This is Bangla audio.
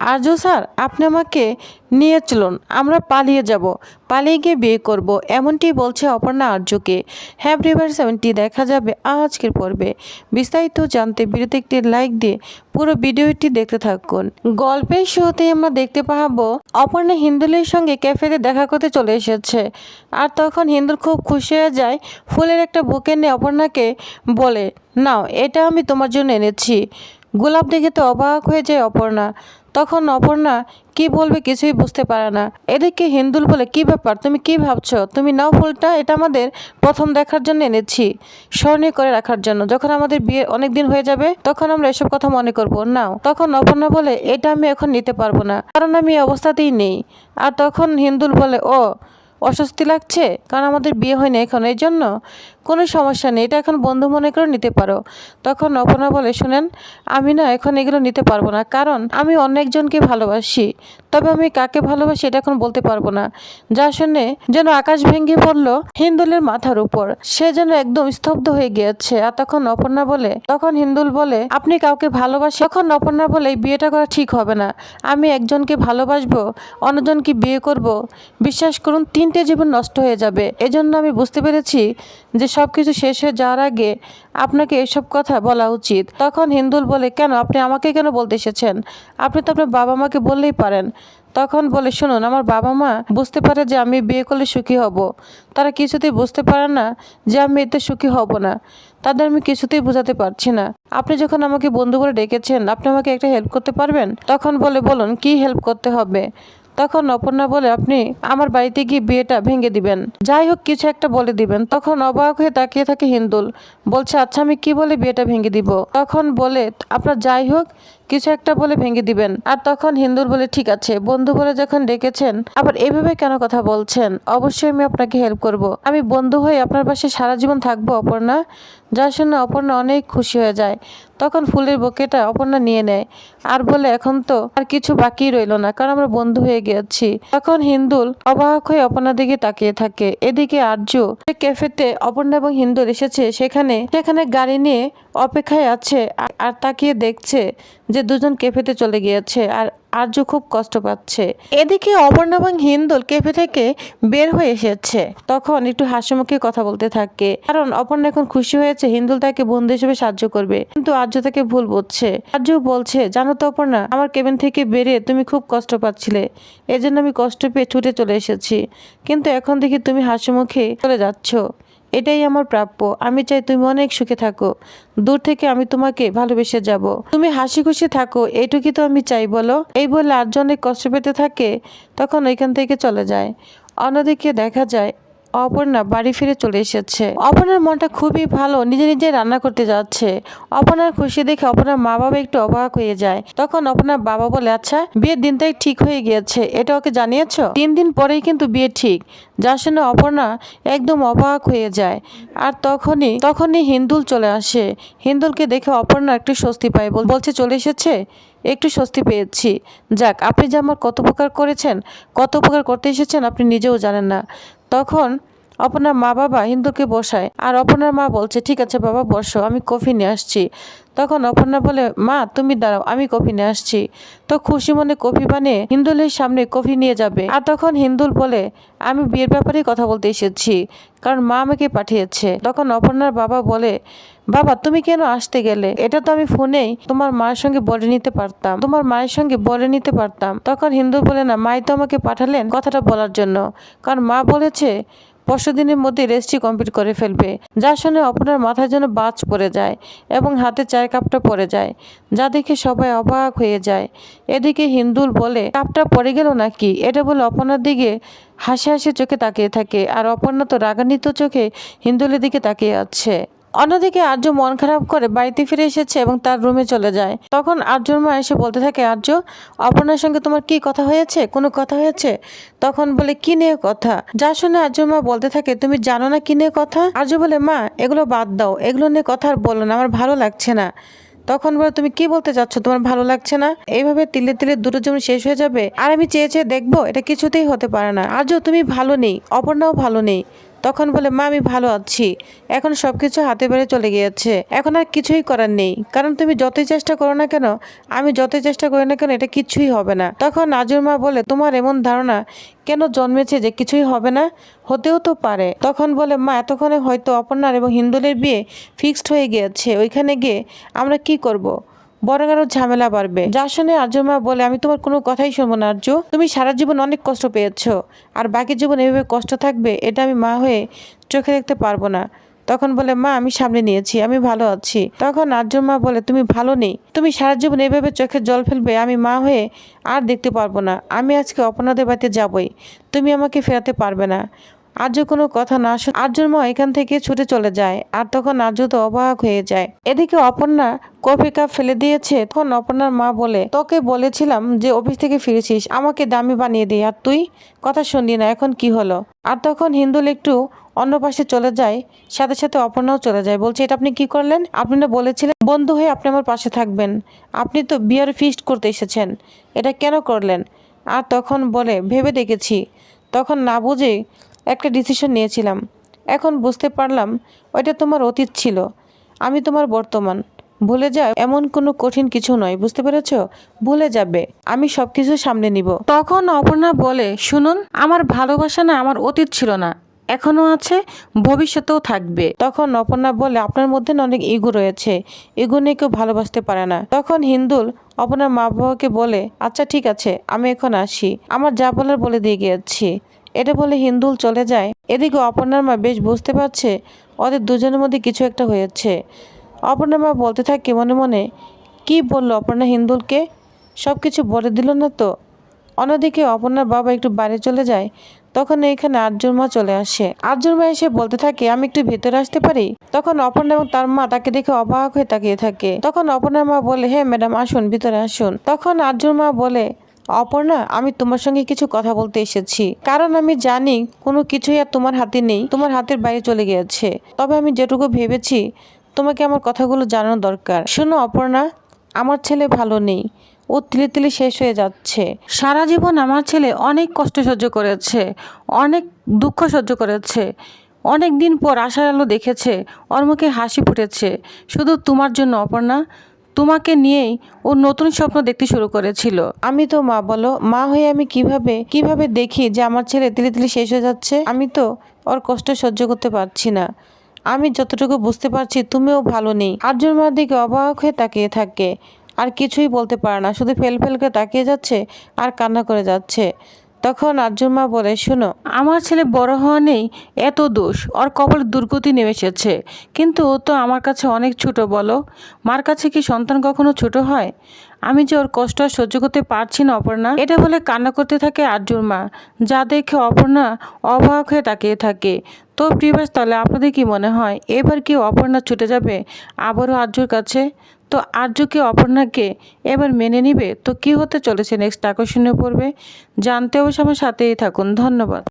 আর্য স্যার, আপনি আমাকে নিয়ে চলুন, আমরা পালিয়ে যাব। পালিয়ে গিয়ে বিয়ে করব, এমনটি বলছে অপর্ণা আর্যকে হ্যাঁ ব্রিভার সেভেনটি দেখা যাবে আজকের পর্বে। বিস্তারিত জানতে ভিডিওতে একটি লাইক দিয়ে পুরো ভিডিওটি দেখতে থাকুন। গল্পের শুরুতে আমরা দেখতে পাবো, অপর্ণা হিন্দুলের সঙ্গে ক্যাফেতে দেখা করতে চলে এসেছে। আর তখন হিন্দুল খুব খুশি হয়ে যায়, ফুলের একটা বুকে নিয়ে অপর্ণাকে বলে, নাও, এটা আমি তোমার জন্য এনেছি। গোলাপ দেখে তো অবাক হয়ে যায় অপর্ণা। তখন অপর্ণা কি বলবে কিছুই বুঝতে পারে না। এদিকে হিন্দুল বলে, কি ব্যাপার? তুমি কি ভাবছ? তুমি নাও ফুলটা, এটা আমাদের প্রথম দেখার জন্য এনেছি, স্মরণীয় করে রাখার জন্য। যখন আমাদের বিয়ে অনেক দিন হয়ে যাবে, তখন আমরা এসব কথা মনে করব। নাও। তখন অপর্ণা বলে, এটা আমি এখন নিতে পারব না, কারণ আমি এই অবস্থাতেই নেই। আর তখন হিন্দুল বলে, ও, অস্বস্তি লাগছে? কারণ আমাদের বিয়ে হয়নি এখন এই জন্য কোনো সমস্যা নেই, এটা এখন বন্ধু মনে করে নিতে পারো। তখন অপর্ণা বলে, শুনেন, আমি না এখন এগুলো নিতে পারব না, কারণ আমি অনেকজনকে ভালোবাসি। তবে আমি কাকে ভালোবাসি এটা এখন বলতে পারব না। যা শুনে যেন আকাশ ভেঙে পড়ল হিন্দুলের মাথার উপর। সে যেন একদম স্তব্ধ হয়ে গিয়েছে। আর তখন অপর্ণা বলে, তখন হিন্দুল বলে, আপনি কাউকে ভালোবাসি তখন অপর্ণা বলে বিয়েটা করা ঠিক হবে না। আমি একজনকে ভালোবাসবো, অন্যজনকে বিয়ে করব। বিশ্বাস করুন, তিনটে জীবন নষ্ট হয়ে যাবে। এজন্য আমি বুঝতে পেরেছি যে সব কিছু শেষ হয়ে যাওয়ার আগে আপনাকে এসব কথা বলা উচিত। তখন হিন্দুল বলে, কেন? আপনি আমাকে কেন বলতে এসেছেন? আপনি তো আপনার বাবা মাকে বললেই পারেন। তখন বলে, শুনুন, আমার বাবা মা বুঝতে পারে যে আমি বিয়ে করলে সুখী হব। তারা কিছুতেই বুঝতে পারে না যে আমি এতে সুখী হব না। তাদের আমি কিছুতেই বোঝাতে পারছি না। আপনি যখন আমাকে বন্ধু করে ডেকেছেন, আপনি আমাকে একটা হেল্প করতে পারবেন? তখন বলে, বলুন, কি হেল্প করতে হবে? তখন অপর্ণা বলে, আপনি আমার বাড়িতে গিয়ে বিয়েটা ভেঙে দিবেন। যাই হোক, কিছু একটা বলে দিবেন। তখন অবাক হয়ে তাকিয়ে থাকে হিন্দুল। বলছে আচ্ছা আমি কি বলে বিয়েটা ভেঙে দিব? তখন বলে, আপনার যাই হোক, কিছু একটা বলে ভেঙে দিবেন। আর তখন হিন্দুর বলে, ঠিক আছে। বন্ধু বলে যখন ডেকেছেন, আবার এভাবে কেন কথা বলছেন? অবশ্যই আমি আপনাকে হেল্প করব। আমি বন্ধু হয়ে আপনার পাশে সারা জীবন থাকব, অপর্ণা। যা শুনে অপর্ণা অনেক খুশি হয়ে যায়। তখন ফুলের বোকেটা অপর্ণা নিয়ে নেয়। আর বলে, এখন তো আর কিছু বাকি রইল না, কারণ আমরা বন্ধু হয়ে গিয়েছি। তখন হিন্দুল অবাক হয়ে অপর্ণার দিকে তাকিয়ে থাকে। এদিকে আর্য ক্যাফেতে অপর্ণা এবং হিন্দুল এসেছে, সেখানে সেখানে গাড়ি নিয়ে অপেক্ষায় আছে আর তাকিয়ে দেখছে যে দুজন ক্যাফেতে চলে গিয়েছে। আর আর্য খুব কষ্ট পাচ্ছে। এদিকে অপর্ণা এবং হিন্দুল ক্যাফে থেকে বের হয়ে এসেছে। তখন একটু হাসিমুখে কথা বলতে থাকে। কারণ অপর্ণা এখন খুশি হয়েছে হিন্দুল তাকে বন্ধু হিসেবে সাহায্য করবে। কিন্তু আর্য তাকে ভুল বুঝছে। আর্য বলছে, জানো তো অপর্ণা, আমার কেবিন থেকে বেরিয়ে তুমি খুব কষ্ট পাচ্ছিলে। এজন্য আমি কষ্ট পেয়ে ছুটে চলে এসেছি। কিন্তু এখন দেখি তুমি হাসিমুখে চলে যাচ্ছ। এটাই আমার প্রাপ্য। আমি চাই তুমি অনেক সুখে থাকো। দূর থেকে আমি তোমাকে ভালোবেসে যাব। তুমি হাসি খুশি থাকো, এইটুকুই তো আমি চাই, বলো? এই বলে আর অনেক কষ্ট পেতে থাকে, তখন ওইখান থেকে চলে যায়। অন্যদিকে দেখা যায় অপর্ণা বাড়ি ফিরে চলে এসেছে। অপর্ণার মনটা খুবই ভালো, নিজে নিজে রান্না করতে যাচ্ছে। অপর্ণার খুশি দেখে অপর্ণার মা বাবা একটু অবাক হয়ে যায়। তখন অপর্ণার বাবা বলে আচ্ছা বিয়ের দিনটাই ঠিক হয়ে গিয়েছে, এটা ওকে জানিয়েছো? তিন দিন পরেই কিন্তু বিয়ে ঠিক যা শুনে অপর্ণা একদম অবাক হয়ে যায়। আর তখনই তখনই হিন্দুল চলে আসে। হিন্দুলকে দেখে অপর্ণা একটু স্বস্তি পায়, বল- বলছে, চলে এসেছে? একটু স্বস্তি পেয়েছি। যাক, আপনি যে আমার কত উপকার করেছেন, কত উপকার করতে এসেছেন, আপনি নিজেও জানেন না। তখন অপনার মা বাবা হিন্দুকে বসায়। আর অপনার মা বলছে, ঠিক আছে বাবা, বসো, আমি কফি নিয়ে আসছি। তখন অপর্ণা বলে, মা, তুমি দাঁড়াও, আমি কফি নিয়ে আসছি। তো খুশি মনে কফি বানিয়ে হিন্দুলের সামনে কফি নিয়ে যাবে। আর তখন হিন্দুল বলে, আমি বিয়ের ব্যাপারেই কথা বলতে এসেছি, কারণ মা আমাকে পাঠিয়েছে। তখন অপর্ণার বাবা বলে, বাবা, তুমি কেন আসতে গেলে? এটা তো আমি ফোনেই তোমার মায়ের সঙ্গে বলে নিতে পারতাম, তোমার মায়ের সঙ্গে বলে নিতে পারতাম। তখন হিন্দু বলে, না, মাই তো আমাকে পাঠালেন কথাটা বলার জন্য, কারণ মা বলেছে পরশু দিনের মধ্যে রেসটি কমপ্লিট করে ফেলবে, যার শুনে অপনার মাথায় যেন বাজ পড়ে যায় এবং হাতে চায়ের কাপটা পড়ে যায়, যা দেখে সবাই অবাক হয়ে যায়। এদিকে হিন্দুল বলে, কাপটা পড়ে গেল নাকি? এটা বলে অপনার দিকে হাসি হাসি চোখে তাকিয়ে থাকে, আর অপর্ণা তো রাগান্বিত চোখে হিন্দুলের দিকে তাকিয়ে আছে। অন্যদিকে আর্য মন খারাপ করে বাড়িতে ফিরে এসেছে এবং তার রুমে চলে যায়। তখন আর্যর মা এসে বলতে থাকে, আর্য, অপর্ণার সঙ্গে তোমার কি কথা হয়েছে? কোনো কথা হয়েছে? তখন বলে, কি নিয়ে কথা? যা শুনে আর্যর মা বলতে থাকে, তুমি জানো না কি নিয়ে কথা? আর্য বলে, মা, এগুলো বাদ দাও, এগুলো নিয়ে কথা আর বলো না, আমার ভালো লাগছে না। তখন বলে, তুমি কি বলতে চাচ্ছ? তোমার ভালো লাগছে না? এইভাবে তিলে তিলে দুটো জীবন শেষ হয়ে যাবে, আর আমি চেয়ে চেয়ে দেখব, এটা কিছুতেই হতে পারে না। আজও তুমি ভালো নেই, অপর্ণাও ভালো নেই। তখন বলে, মা, আমি ভালো আছি। এখন সব কিছু হাতে বেড়ে চলে গিয়েছে। এখন আর কিছুই করার নেই। কারণ তুমি যতই চেষ্টা করো না কেন, আমি যতই চেষ্টা করি না কেন, এটা কিছুই হবে না। তখন নাজুর মা বলে, তোমার এমন ধারণা কেন জন্মেছে যে কিছুই হবে না? হতেও তো পারে। তখন বলে, মা, এতক্ষণে হয়তো অপর্ণার এবং হিন্দুলের বিয়ে ফিক্সড হয়ে গিয়েছে। ওইখানে গিয়ে আমরা কি করব। বরং আরও ঝামেলা বাড়বে। যা শুনে আর্যর মা বলে, আমি তোমার কোনো কথাই শুনব না, আর্য। তুমি সারা জীবন অনেক কষ্ট পেয়েছ। আর বাকি জীবন এভাবে কষ্ট থাকবে, এটা আমি মা হয়ে চোখে দেখতে পারব না। তখন বলে, মা, আমি সামনে নিয়েছি, আমি ভালো আছি। তখন আর্যর মা বলে, তুমি ভালো নেই। তুমি সারা জীবন এভাবে চোখে জল ফেলবে, আমি মা হয়ে আর দেখতে পারব না। আমি আজকে অপনাদের বাড়িতে যাবই। তুমি আমাকে ফেরাতে পারবে না। আর্য কোনো কথা না শুনে আর্যর মা এখান থেকে ছুটে চলে যায়। আর তখন আর্য তো অবাক হয়ে যায়। এদিকে অপর্ণা কফি কাপ ফেলে দিয়েছে। তখন অপর্ণার মা বলে, তোকে বলেছিলাম যে অফিস থেকে ফিরেছিস। আমাকে দামি বানিয়ে দিই আর তুই কথা শুনলি না। এখন কি হলো? আর তখন হিন্দুল একটু অন্য পাশে চলে যায়। সাথে সাথে অপর্ণাও চলে যায়। বলছে, এটা আপনি কি করলেন? আপনি না বলেছিলেন বন্ধু হয়ে আপনি আমার পাশে থাকবেন। আপনি তো বিয়ার ফিস্ট করতে এসেছেন। এটা কেন করলেন? আর তখন বলে, ভেবে দেখেছি। তখন না বুঝে একটা ডিসিশন নিয়েছিলাম। এখন বুঝতে পারলাম ওইটা তোমার অতীত ছিল। আমি তোমার বর্তমান। ভুলে যাও, এমন কোনো কঠিন কিছু নয়, বুঝতে পেরেছ? ভুলে যাবে। আমি সব কিছু সামনে নিব। তখন অপর্ণা বলে, শুনুন, আমার ভালোবাসা না আমার অতীত ছিল না। এখনও আছে, ভবিষ্যতেও থাকবে। তখন অপর্ণা বলে, আপনার মধ্যে অনেক ইগো রয়েছে। ইগো নিয়ে কেউ ভালোবাসতে পারে না। তখন হিন্দুল অপর্ণার মা বাবাকে বলে আচ্ছা ঠিক আছে, আমি এখন আসি। আমার যা বলার বলে দিয়ে গিয়েছি। এটা বলে হিন্দুল চলে যায়। এদিকে অপর্ণার মা বেশ বুঝতে পারছে ওদের দুজনের মধ্যে কিছু একটা হয়েছে। অপর্ণার মা বলতে থাকে মনে মনে, কি বলল অপর্ণা হিন্দুলকে? সব কিছু বলে দিল না তো? অন্যদিকে অপর্ণার বাবা একটু বাইরে চলে যায়, তখন এইখানে আর্যর মা চলে আসে। আর্যর মা এসে বলতে থাকে, আমি একটু ভেতরে আসতে পারি? তখন অপর্ণা এবং তার মা তাকে দেখে অবাক হয়ে তাকিয়ে থাকে। তখন অপর্ণার মা বলে হ্যাঁ ম্যাডাম, আসুন, ভিতরে আসুন। তখন আর্যর মা বলে অপর্ণা, আমি তোমার সঙ্গে কিছু কথা বলতে এসেছি। কারণ আমি জানি কোনো কিছুই আর তোমার হাতে নেই, তোমার হাতের বাইরে চলে গিয়েছে। তবে আমি যেটুকু ভেবেছি, তোমাকে আমার কথাগুলো জানানো দরকার। শোনো অপর্ণা, আমার ছেলে ভালো নেই। ও তিলে তিলে শেষ হয়ে যাচ্ছে। সারা জীবন আমার ছেলে অনেক কষ্ট সহ্য করেছে, অনেক দুঃখ সহ্য করেছে। অনেক দিন পর আশার আলো দেখেছে, ওর মুখে হাসি ফুটেছে। শুধু তোমার জন্য অপর্ণা তোমাকে নিয়েই ও নতুন স্বপ্ন দেখতে শুরু করেছিল। আমি তো মা, বলো। মা হয়ে আমি কীভাবে কীভাবে দেখি যে আমার ছেলে তিলে তিলে শেষ হয়ে যাচ্ছে? আমি তো ওর কষ্ট সহ্য করতে পারছি না। আমি যতটুকু বুঝতে পারছি, তুমিও ভালো নেই। আর্জুন মার দিকে অবাক হয়ে তাকিয়ে থাকে। আর কিছুই বলতে পারে না। শুধু ফেল ফেল করে তাকিয়ে যাচ্ছে আর কান্না করে যাচ্ছে। তখন আর্জুন মা বলে, শুনো, আমার ছেলে বড় হওয়া নেই, এত দোষ, ওর কপালে দুর্গতি নেমে এসেছে। কিন্তু ও তো আমার কাছে অনেক ছোট, বলো। মার কাছে কি সন্তান কখনো ছোট হয়? আমি যে ওর কষ্ট সহ্য করতে পারছি না, অপর্ণা। এটা বলে কান্না করতে থাকে আর্জুর মা যা দেখে অপর্ণা অবাক হয়ে তাকিয়ে থাকে। তো প্রিভাস তাহলে আপনাদের কি মনে হয়? এবার কি অপর্ণা ছুটে যাবে আবারও আর্যুর কাছে? তো আর্য কি অপর্ণাকে এবার মেনে নিবে? তো কি হতে চলেছে? নেক্সট আকর্ষণীয় পড়বে জানতে অবশ্য আমার সাথেই থাকুন। ধন্যবাদ।